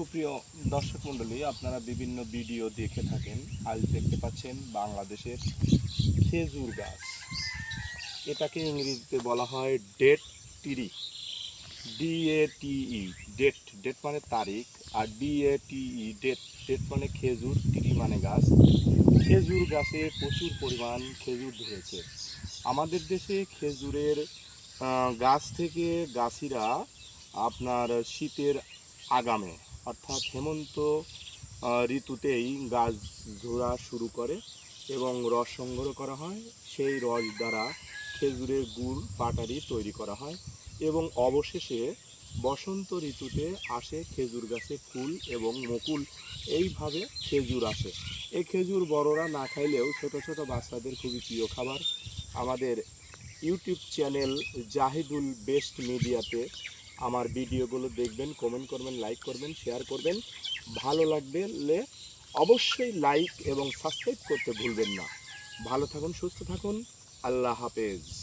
সুপ্রিয় দর্শক মণ্ডলী, আপনারা বিভিন্ন ভিডিও দেখে থাকেন। আজ দেখতে পাচ্ছেন বাংলাদেশের খেজুর গাছ। এটাকে ইংরেজিতে বলা হয় date tree. D A T E, date date মানে তারিখ, আর ডিএটিই, ডেট ডেট মানে খেজুর, টিরি মানে গাছ। খেজুর গাছে প্রচুর পরিমাণ খেজুর ধরেছে। আমাদের দেশে খেজুরের গাছ থেকে গাছিরা আপনার শীতের আগামে অর্থাৎ হেমন্ত ঋতুতেই গাছ ধরা শুরু করে এবং রস সংগ্রহ করা হয়। সেই রস দ্বারা খেজুরের গুড়, পাটারি তৈরি করা হয় এবং অবশেষে বসন্ত ঋতুতে আসে খেজুর গাছে ফুল এবং মুকুল। এইভাবে খেজুর আসে। এই খেজুর বড়রা না খাইলেও ছোট ছোট বাচ্চাদের খুবই প্রিয় খাবার। আমাদের ইউটিউব চ্যানেল জাহিদুল বেস্ট মিডিয়াতে আমার ভিডিওগুলো দেখবেন কমেন্ট করবেন লাইক করবেন শেয়ার করবেন। ভালো লাগবে অবশ্যই লাইক এবং সাবস্ক্রাইব করতে ভুলবেন না। ভালো থাকুন, সুস্থ থাকুন। আল্লাহ হাফেজ।